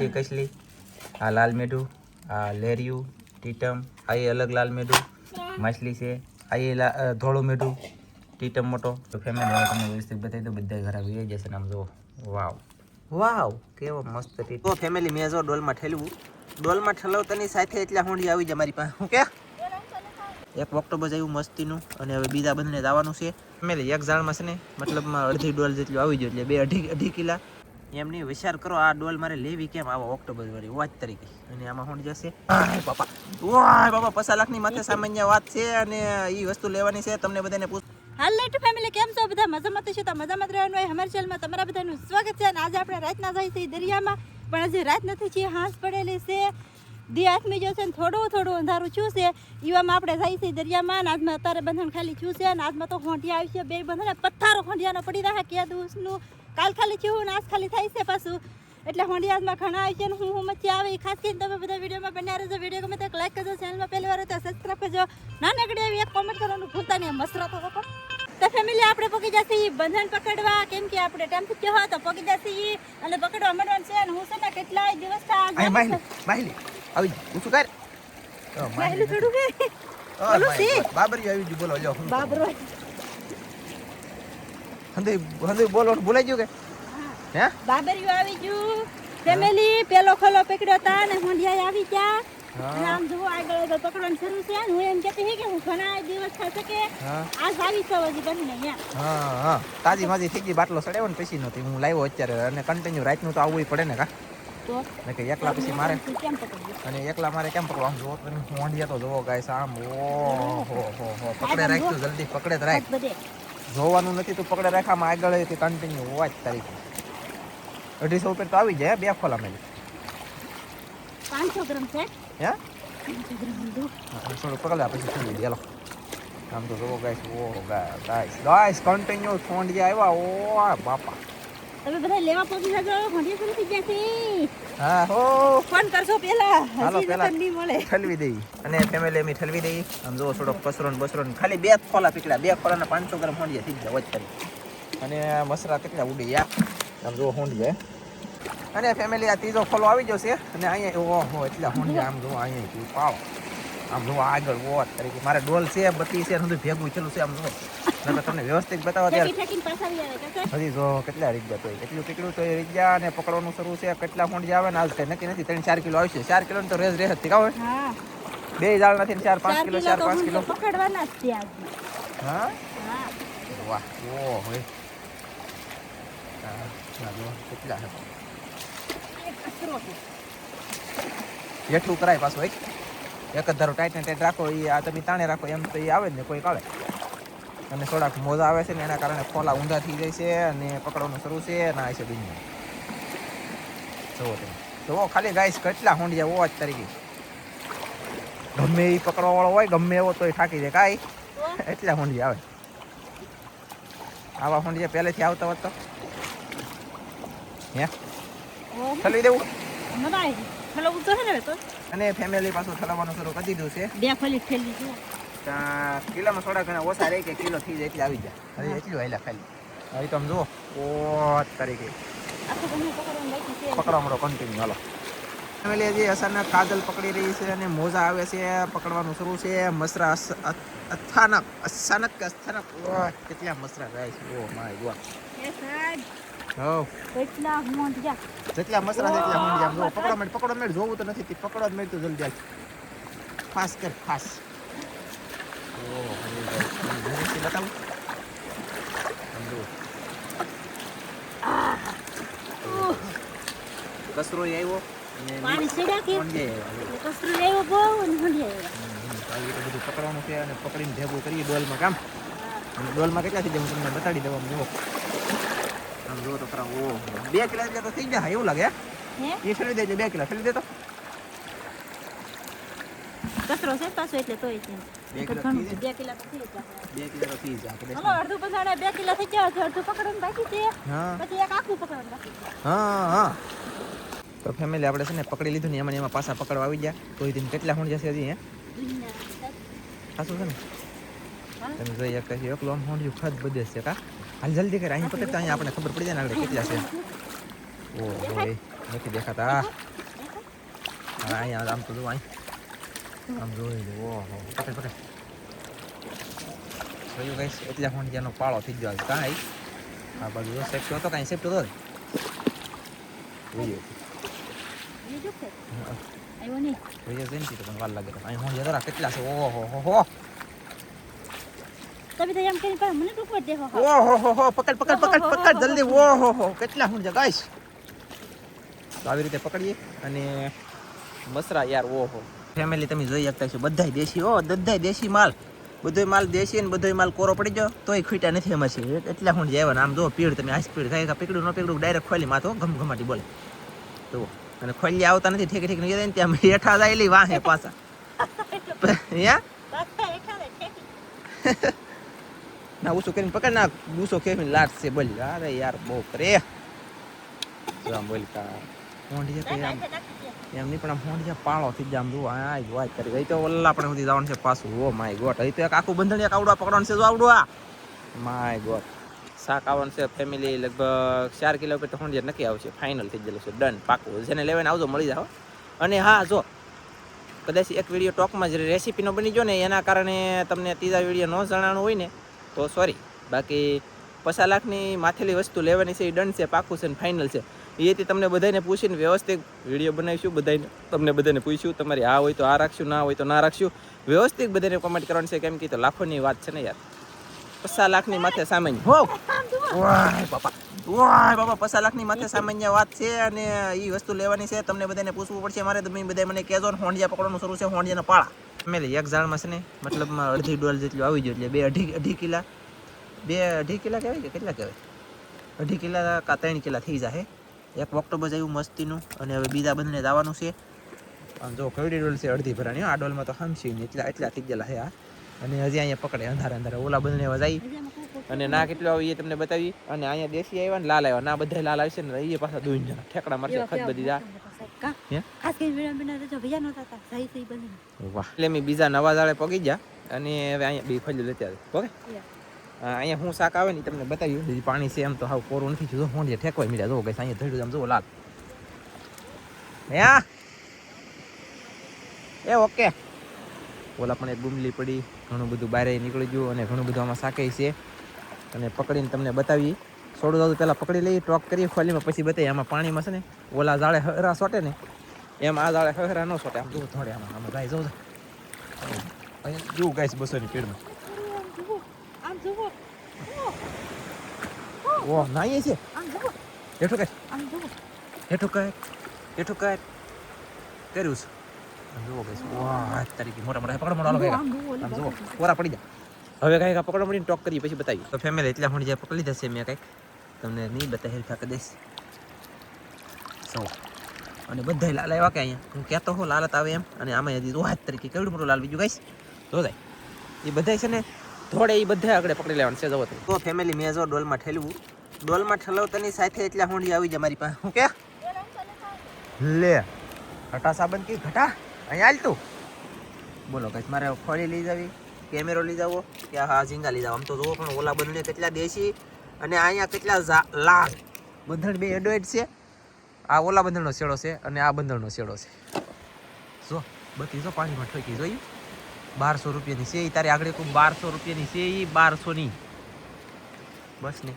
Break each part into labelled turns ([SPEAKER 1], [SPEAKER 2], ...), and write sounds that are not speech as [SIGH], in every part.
[SPEAKER 1] મોટી કસલી? આ લાલ મેઢું, આ લેરિયું, ટીટમ, આ એ અલગ લાલ મેઢું, માછલી છે, આ એ ધોળું મેઢું, ટીટમ મોટો. તો ફેમિલી તમને વ્યવસ્થિત બતાવી દો બધા ઘરે આવી જશે આમ જો, વાવ. વાવ, કેવો મસ્ત ટીટ તો ફેમિલી મેં જો ડોલમાં ઠેલવું. ડોલમાં ઠેલવતાની સાથે એટલે હોંડી આવી જાય મારી પાસે. હું કે? એક ઓક્ટોબર આવ્યું મસ્તીનું, અને હવે બીજા બંધને જવાનું છે. ફેમિલી એક ઝાડમાં છે ને, મતલબમાં અડધી ડોલ જેટલું આવી ગયું, એટલે બે અઢી અઢી કિલા. એમની વિચાર કરો આ ડોલ મારે લેવી કેમ આવો ઓક્ટોબર વાળી વાત તરીકે. અને આમાં હું જશે? બાપા. વાય બાપા પચાસ લાખની માથે સામાન્ય વાત છે અને એ વસ્તુ લેવાની છે તમને બધાને પૂછ
[SPEAKER 2] હાલ લાઈટ ફેમિલી કેમ છો? બધા મજામાં તો છો તો મજામાં રહેવાનું હોય. અમારી ચેનલમાં તમારા બધાનું સ્વાગત છે. અને આજે આપણે રાતના જઈએ છીએ દરિયામાં. પણ હજી રાત નથી છીએ હાંસ પડેલી છે. દી આથમી જશે ને થોડું થોડું અંધારું છું છે. એવામાં આપણે જાય છીએ દરિયામાં અને આજમાં અત્યારે બંધન ખાલી છું છે. અને આજમાં તો હોંડિયા આવી છે બે બંધન. પથ્થારો હોંડિયાનો પડી રહ્યા કે દિવસનું કાલ ખાલી છું ને આજ ખાલી થાય છે પાછું. એટલે હોંડિયામાં ઘણા આવી છે ને હું હું મચ્છી આવે ખાસ કરીને તમે બધા વિડીયોમાં બન્યા રહેજો. વીડિયો ગમે તો લાઈક કરજો ચેનલમાં પહેલી વાર તો સબસ્ક્રાઈબ કરજો. નાનકડી આવી એક કોમેન્ટ કરવાનું ભૂલતા નહીં મસરા તો લોકો તો ફેમિલી આપણે પકી જશે બંધન પકડવા. કેમ કે આપણે ટાઈમ થયો હોય તો પકી જશે અને પકડવા મળવાનું છે અને હું છે ને કેટલાય દિવસ
[SPEAKER 1] માહિલી આવી ઊંચું કર? માહિલી.
[SPEAKER 2] થોડું કે?
[SPEAKER 1] ઓ,
[SPEAKER 2] સી.
[SPEAKER 1] બાબરી આવી જ બોલો લ્યો
[SPEAKER 2] બાબરો
[SPEAKER 1] હંધુઈ હંધુઈ બોલવાનું ભૂલાઈ ગયું કે? હે?
[SPEAKER 2] બાબરીઓ આવી ગયું. ફેમિલી પેલો ખોલો પકડ્યો તા ને હોંડિયા આવી ગયા. આમ જુઓ આગળ આગળ પકડવાનું શરૂ છે હું એમ કહેતી હે કે હું ઘણા દિવસ થશે કે આ આવી છો હજી બની
[SPEAKER 1] હા હા. તાજી માજી થઈ ગઈ બાટલો સડ્યો ને પછી નહોતી. હું લાવ્યો અત્યારે. અને કન્ટિન્યુ રાતનું તો આવવું પડે ને કા? ને કે એકલા પછી મારે. અને એકલા મારે કેમ પકડવા? આમ તમે મોંઢિયા તો જોવો ગાઈસ આમ ઓ હો. હો હો પકડે રાખજો જલ્દી પકડે જ રાખ. જોવાનું નથી તું પકડે રેખામાં આગળથી કન્ટિન્યુ હોવા જ તારીખ. અઢીસો રૂપિયા તો આવી જાય બે ખોલા મેલી.
[SPEAKER 2] પાંચસો ગ્રામ છે?
[SPEAKER 1] હે? થોડું પકડ્યા પછી થઈ હાલો. આમ તો જોવો ગાઈસ ઓ ગાઈસ ગાઈસ કન્ટિન્યુ મોંઢિયા આવ્યા ઓ બાપા.
[SPEAKER 2] તમે બધા લેવા પહોંચી જજો ઘણી શરૂ થઈ જશે
[SPEAKER 1] હા હો.
[SPEAKER 2] ફોન કરશો પેલા
[SPEAKER 1] હાલો પેલા.
[SPEAKER 2] નહીં મળે.
[SPEAKER 1] ઠલવી દઈ અને ફેમિલી અમે ઠલવી દઈ. આમ જો થોડોક કચરો ને બસરો ખાલી બે ખોલા પીકડા બે ખોલા પાંચસો ગ્રામ હોંડિયા થઈ જાય વચ્ચે અને મસરા કેટલા ઉડી યા આમ જો હોંડિયા અને ફેમિલી આ ત્રીજો ખોલો આવી જશે અને અહીંયા ઓહો એટલા હોંડિયા આમ જો અહીંયા પાવ. આમ જો આગળ ઓ તરીકે. મારે ડોલ છે બત્તી છે ને બધું ભેગું ચેલું છે આમ જો નકર તમને વ્યવસ્થિત બતાવો ત્યારે. હજી જો કેટલા રીત ગયા તોય. એટલું કેટલું તો રીત ગયા અને પકડવાનું શરૂ છે. કેટલા જે આવે ને આજ નક્કી નથી. ત્રણ ચાર કિલો આવશે. ચાર કિલો તો રેસ રેસથી કાવે બે જાળ નથી ને ચાર પાંચ કિલો ચાર પાંચ કિલો.
[SPEAKER 2] તો પકડવાના જ છે
[SPEAKER 1] હા? વાહ ઓ હોય કેટલા હેઠું કરાય પાછું એક. એક જ ધારો ટાઈટ ને ટાઈટ રાખો એ આ તમે તાણે રાખો એમ તો એ આવે જ ને કોઈ આવે. અને થોડાક મોજા આવે છે ને એના કારણે ખોલા ઊંધા થઈ જાય છે અને પકડવાનું શરૂ છે અને આ છે દુનિયા. જુઓ તમે. જુઓ ખાલી ગાઈસ કેટલા હોંડિયા હોવા જ તરીકે. ગમે એ પકડવા વાળો હોય ગમે એવો તોય થાકી જાય. કાંઈ? એટલા હોંડિયા આવે. આવા હોંડિયા પહેલેથી આવતા હોત તો. હે?
[SPEAKER 2] ઓહો,
[SPEAKER 1] દેવું.
[SPEAKER 2] મજા આવી. ચલો ને તો.
[SPEAKER 1] અને ફેમિલી પાછું ઠલવવાનું શરૂ કરી દીધું છે.
[SPEAKER 2] બે ફલી ઠેલી.
[SPEAKER 1] ત્યાં કિલોમાં થોડા ઘણા ઓછા રહે કે કિલો થઈ જાય એટલે આવી જાય. હવે એટલું હાલ્યા ખાલી. હવે તમે જુઓ ઓ તરીકે.
[SPEAKER 2] છે.
[SPEAKER 1] પકડવા મળો કન્ટિન્યુ હાલો. ફેમિલી હજી અચાનક કાજલ પકડી રહી છે અને મોજા આવે છે પકડવાનું શરૂ છે. મસરા અથાનક અચાનક કે અચાનક કેટલા મસરા જાય છે. Oh my God.
[SPEAKER 2] કેટલા મોંઢિયા
[SPEAKER 1] જેટલા મસરા જેટલા એટલા જો પકડો મેડ પકડો મેડ જોવું તો નથી. પકડો જ મેળ તો જલ્દી આજ ફાસ કર ફાસ. ઓ બતાવું ય આવ્યો
[SPEAKER 2] પાણી કે?
[SPEAKER 1] મોંઢિયા.
[SPEAKER 2] બહુ અને મોંઢિયા
[SPEAKER 1] બધું પકડવાનું છે અને પકડીને ભેગું કરીએ ડોલમાં કામ? અને ડોલમાં કેટલા થઈ જાય હું તમને બતાડી દઉં જુઓ. આમ જુઓ તો ખરા ઓહો બે કિલો એટલે તો થઈ જાય એવું લાગે એ દેજો બે કિલો. દેતો.
[SPEAKER 2] કચરો છે પાછો એટલે તોય છે.
[SPEAKER 1] બે કિલો
[SPEAKER 2] બે કિલા તો થઈ જાય.
[SPEAKER 1] બે કિલો તો થઈ જાય.
[SPEAKER 2] હલો અડધું પસાડે બે કિલા થઈ ગયા અડધું પકડવાનું બાકી છે.
[SPEAKER 1] હા.
[SPEAKER 2] પછી એક આખું પકડવાનું બાકી
[SPEAKER 1] હા હા. તો ફેમિલી આપણે છે ને પકડી લીધું ને એમાં એમાં પાછા પકડવા આવી ગયા. તો એ કેટલા હોંડ જશે હજી હે?
[SPEAKER 2] દુનિયા
[SPEAKER 1] છે ને? તમે જોઈ એક એકલો આમ હોંડિયું ખત બધે છે કા? હાલ જલ્દી કરે અહીં પકડતા અહીંયા આપણે ખબર પડી જાય ને આગળ કેટલા છે. ઓ હોય નથી દેખાતા. હા અહીંયા આમ તો જો અહીં. આમ જોઈ લો ઓહો પકડ પકડ. જોયું ગાઈસ એટલે હોંડિયાનો પાળો થઈ ગયો કાંઈ. આ બાજુ સેફ્ટી હતો કાંઈ સેફ્ટી હતો જોઈએ. જોઈએ છે ને તો પણ વાર લાગે અહીં હોંડિયા તારા કેટલા છે? ઓહો હો હો.
[SPEAKER 2] તમે તો એમ કરીને પાછા મને ટૂંકમાં જ દેખો હા.
[SPEAKER 1] ઓહો હો હો પકડ પકડ પકડ પકડ જલ્દી. ઓહો હો કેટલા હું જગાઈશ તો આવી રીતે પકડીએ અને મસરા યાર ઓહો. ફેમિલી તમે જોઈ શકતા છો બધાય દેશી ઓ બધાય દેશી માલ. બધોય માલ દેશી ને બધોય માલ કોરો પડી ગયો તોય ખૂટ્યા નથી એમાં છે. એટલા હું જાય આમ જો પીડ તમે આ સ્પીડ થાય પીકડું ન પીકડું ડાયરેક્ટ ખોલી માથો ઘમ ઘમાટી બોલે. તો અને ખોલી આવતા નથી ઠેક ઠેક નહીં ત્યાં હેઠા જાય વાહે પાછા. [LAUGHS]
[SPEAKER 2] અહીંયા.
[SPEAKER 1] ના ઉસો કરીને પકડ ના ખેવીને લાટ છે બોલી. અરે યાર, બહુ કરે. આમ બોલ કા? મોંઢી કે આમ. એમ નહીં, પણ આમ મોંઢી પાળો થઈ જાય આમ જો આ જ કરી. ગઈ તો ઓલા આપણે સુધી જવાનું છે પાછું. ઓ માય ગોટ અહીં તો એક આખું બંધણિયા કાવડવા પકડવાનું છે જો આવડું માય ગોટ શાક આવવાનું છે ફેમિલી લગભગ ચાર કિલો ઉપર તો હોંડિયા નક્કી આવશે. ફાઇનલ થઈ ગયેલું છે. ડન પાકું. જેને લેવાને આવજો, મળી જાઓ. અને હા, જો. કદાચ એક વીડિયો ટોકમાં જ રેસીપીનો બની ગયો ને, એના કારણે તમને ત્રીજા વીડિયો ન જણાવવાનું હોય ને તો સોરી બાકી પચાસ લાખની માથેલી વસ્તુ લેવાની છે એ ડન છે, પાકું છે ને ફાઇનલ છે. એથી તમને બધાને પૂછીને વ્યવસ્થિત વીડિયો બનાવીશું બધાને તમને બધાને પૂછ્યું, તમારી આ હોય તો આ રાખશું, ના હોય તો ના રાખશું. વ્યવસ્થિત બધાને કોમેન્ટ કરવાની છે, કેમ કે તો લાખોની વાત છે ને યાર. પચાસ લાખની માથે સામાન્ય. હો! વાય બાપા વાય બાપા, પચાસ લાખની માથે સામાન્ય વાત છે અને એ વસ્તુ લેવાની છે. તમને બધાને પૂછવું પડશે મારે તમે બધા મને કહેજો ને હોંડિયા પકડવાનું શરૂ છે, હોંડિયાના પાળા. મેલે એક ઝાડમાં છે ને, મતલબમાં અડધી ડોલ જેટલું આવી ગયું, એટલે બે અઢી અઢી કિલા, બે અઢી કિલા કહેવાય કે કેટલા કહેવાય? અઢી કિલા કા ત્રણ કિલા થઈ જાય. એક ઓક્ટોબર આવ્યું મસ્તીનું, અને હવે બીજા બંને જવાનું છે. અને જો કવડી ડોલ છે અડધી ભરાણી આ ડોલમાં તો હમશી ને એટલા એટલા થઈ ગયેલા છે આ. અને હજી અહીંયા પકડે, અંધારે અંધારે, ઓલા બંને જાય. અને ના કેટલો આવી એ તમને બતાવી. અને અહીંયા દેશી આવ્યા ને લાલ આવ્યા. ના બધા લાલ આવશે ને એ પાછા દૂન જણા. ઠેકડા મારશે ખત બધી જા.
[SPEAKER 2] કા? જો જાય
[SPEAKER 1] વાહ. એટલે મેં બીજા નવા જાળે પગી ગયા અને હવે અહીંયા બે ખોલી લેતા ઓકે? અહીંયા હું શાક આવે ને તમને બતાવ્યું. પાણી છે એમ તો હાવ કોરું નથી જો હું ઠેકવાય મળ્યા જો ગઈ અહીંયા ધડ્યું આમ જુઓ લાલ. હે એ ઓકે. ઓલા પણ એક બુમલી પડી. ઘણું બધું બારે નીકળી ગયું અને ઘણું બધું આમાં શાકે છે. અને પકડીને તમને બતાવી. છોડું દાદુ પહેલાં પકડી લઈએ ટોક કરીએ ખોલીમાં પછી બતાવીએ. આમાં પાણીમાં છે ને ઓલા જાળે હરા સોટે ને એમ આ જાળે હરા ન સોટે. આમ જુઓ થોડે આમાં આમાં ગાય જવું અહીંયા જુઓ ગાય બસોની પીડમાં.
[SPEAKER 2] ઓ ના
[SPEAKER 1] એ નાઈએ છે. હેઠું કાંઈ. હેઠું કાંઈ હેઠું કાંઈ કર્યું છે. જુઓ ગાઈસ વાહ તરીકે મોટા મોટા પકડ મોટા
[SPEAKER 2] આમ જુઓ.
[SPEAKER 1] કોરા પડી જા. હવે કાંઈક આ પકડો મળીને ટોક કરીએ પછી બતાવીએ. તો ફેમિલી એટલા હું જે પકડી જશે મેં કંઈક તમને નહીં બતાવી કરી દઈશ. સૌ. અને બધા લાલ આવ્યા કે અહીંયા? હું કહેતો હું લાલત આવે એમ. અને આમાં હજી રોહાત તરીકે કેવડું મોટું લાલ બીજું ગાઈશ તો જાય. એ બધાય છે ને થોડે એ બધા આગળ પકડી લેવાનું છે જવો તો. ફેમિલી મેં જો ડોલમાં ઠેલવું. ડોલમાં ઠેલવતાની સાથે એટલા હોંડી આવી જાય મારી પાસે. હું કે? લે ઘટા સાબન કી ઘટા? અહીંયા હાલ તું. બોલો કઈ મારે ફળી લઈ જાવી? કેમેરો લઈ જાવો કે હા ઝીંગા લઈ જાવ આમ તો જુઓ પણ ઓલા બંધણે કેટલા દેશી અને અહીંયા કેટલા લાલ. બંધણ બે એડોઇડ છે. આ ઓલા બંધણનો શેડો છે અને આ બંધણનો શેડો છે. જો, બધી જો પાણીમાં ઠોકી જોઈ. બારસો રૂપિયાની છે એ તારે આગળ કોઈ બારસો રૂપિયાની છે એ બારસોની. બસ ને.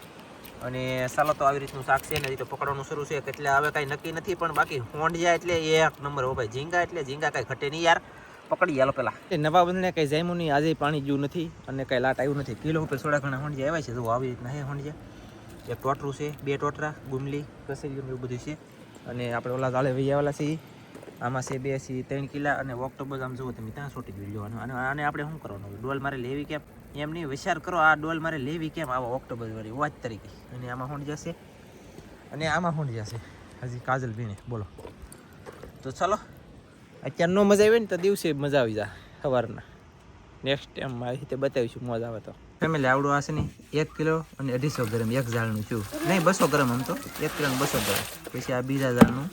[SPEAKER 1] અને ચાલો તો આવી રીતનું શાક છે ને તો પકડવાનું શરૂ છે. એટલે હવે કાંઈ નક્કી નથી, પણ બાકી હોંડિયા એટલે એક નંબર હો ભાઈ. ઝીંગા એટલે ઝીંગા કાંઈ ઘટે નહીં યાર. પકડી હાલો પેલા. નવા બંધને કઈ જામ્યું નહીં. આજે પાણી જ્યું નથી અને કઈ લાટ આવ્યું નથી. કિલો ઉપર સોડા ઘણા હોંડિયા આવ્યા છે. તો આવી રીતના હે હોંડિયા એક ટોટરું છે, બે ટોટરા, ગુમલી કસેરીયું એવું બધું છે. અને આપણે ઓલા ગાળે વહી આવેલા છે આમાં છે બે સી ત્રણ કિલા અને ઓક્ટોબર આમ જુઓ તમે, ત્યાં છોટી ગયું લેવાનું અને આને આપણે શું કરવાનું ડોલ મારે લેવી કેમ? એમ નહીં, વિચાર કરો, આ ડોલ મારે લેવી કેમ આવા ઓક્ટોબર વાળી? વાત તરીકે. અને આમાં હોંડ જશે? અને આમાં હોંડ જશે? હજી કાજલ ભીને, બોલો. તો ચલો અત્યારે નો મજા આવી ને તો દિવસે મજા આવી જાય સવારના. નેક્સ્ટ ટાઈમ આવી રીતે બતાવીશું મોજ આવે તો. ફેમિલી આવડું હશે ને એક કિલો અને અઢીસો ગ્રામ એક ઝાડનું છું નહીં બસો ગ્રામ આમ તો. એક કિલો બસો ગ્રામ. પછી આ બીજા ઝાડનું.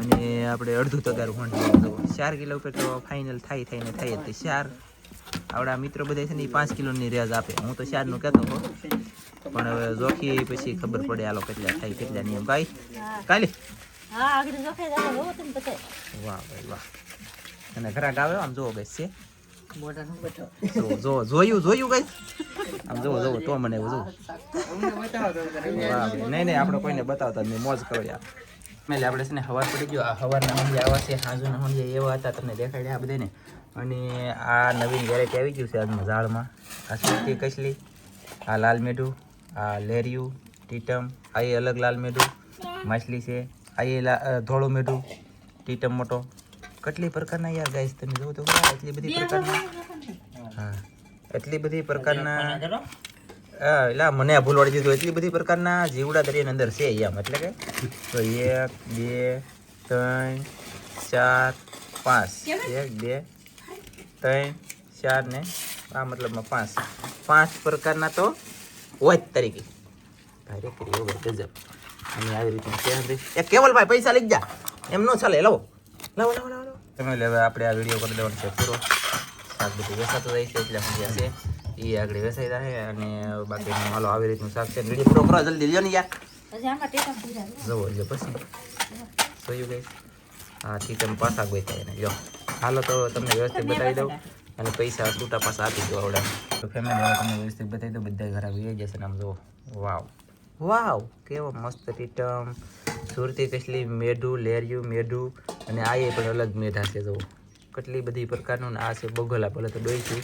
[SPEAKER 1] અને આપણે અડધું તગારું હોંડ ચાર કિલો ઉપર તો ફાઇનલ થાય થઈને થાય જ તે ચાર. આવડા મિત્રો બધા છે ને એ પાંચ કિલોની રેજ આપે. હું તો ચારનું કહેતો હતો. પણ હવે જોખી પછી ખબર પડે આલો કેટલા થાય કેટલા નિયમ કાંઈ
[SPEAKER 2] હા,
[SPEAKER 1] કાલે વાહ ભાઈ વાહ. અને ઘરાક આવે આમ જોવો ગઈ છે? જો જો જોયું જોયું ગઈ આમ જોવો જોવો તો મને એવું જોવું. નહીં નહીં આપણે કોઈને બતાવતા મેં મોજ કરો યાર. એટલે આપણે છે ને હવાર પડી ગયો આ હવારના હંડિયા આવા છે સાંજુના હંડિયા એવા હતા તમને દેખાડ્યા આ બધાને. અને આ નવીન વેરાયટી આવી ગયું છે આજના ઝાડમાં. આ સુરતી કચલી આ લાલ મેઢું આ લેરિયું ટીટમ આ એ અલગ લાલ મેઢું માછલી છે આ એ ધોળું મેઢું ટીટમ મોટો. કેટલી પ્રકારના યાર ગાઈસ તમે જોવો તો એટલી બધી પ્રકારના. હા એટલી બધી પ્રકારના હા એટલે મને આ ભૂલવાડી દીધું એટલી બધી પ્રકારના જીવડા દરિયાની અંદર છે એમ એટલે કે? તો એક બે ત્રણ ચાર પાંચ. એક બે ત્રણ ચાર ને આ મતલબમાં પાંચ. પાંચ પ્રકારના તો હોય જ તરીકે. ભાઈ કરી એવું ગજબ. અને આવી રીતે એક કેવલ ભાઈ કેવલભાઈ પૈસા લઈ જા. એમ ન ચાલે લાવો. લાવો લાવો લાવો. તમે લેવા આપણે આ વીડિયો કરી દેવાનો છે પૂરો. શાક બધું વેચાતું જાય છે એટલે સમજ્યા છે. એ આગળ વેસાઈ રહે અને બાકી હાલો આવી રીતનું શાક છે. વીડિયો પૂરો કરો જલ્દી લ્યો ને યાર. જવો એટલે પછી. જોયું ગઈ હા ઠીક તમે પાછા ગોઈતા એને. જો હાલો તો તમને વ્યવસ્થિત બતાવી દઉં. અને પૈસા છૂટા પાછા આપી દો આવડે. તો ફેમિલી તમને વ્યવસ્થિત બતાવી દો બધા ઘર આવી જશે ને આમ જુઓ. વાવ. વાવ કેવો મસ્ત ટીટમ સુરતી કસલી મેઢું લેરિયું મેઢું અને આ એ પણ અલગ મેઢા છે જો કેટલી બધી પ્રકારનું આ છે બગોલા. ભલે તો દોઈશું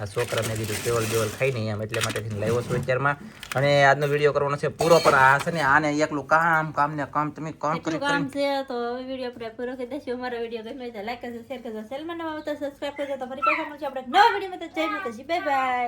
[SPEAKER 1] આ છોકરાને કીધું કેવલ બેવલ ખાઈ નહીં એમ એટલે માટે લાવ્યો છું અત્યારમાં. અને આજનો વીડિયો કરવાનો છે પૂરો પણ આ છે ને આને એકલું કામ કામ ને કામ તમે કામ કરી
[SPEAKER 2] કામ છે તો વીડિયો આપણે પૂરો કરી દઈશું. અમારો વીડિયો ગમે તો લાઈક કરજો શેર કરજો સેલમાં નવા આવતા સબસ્ક્રાઈબ કરજો. તો ફરી પાછા મળશું આપણે નવા વિડીયોમાં. તો જય માતાજી. Bye bye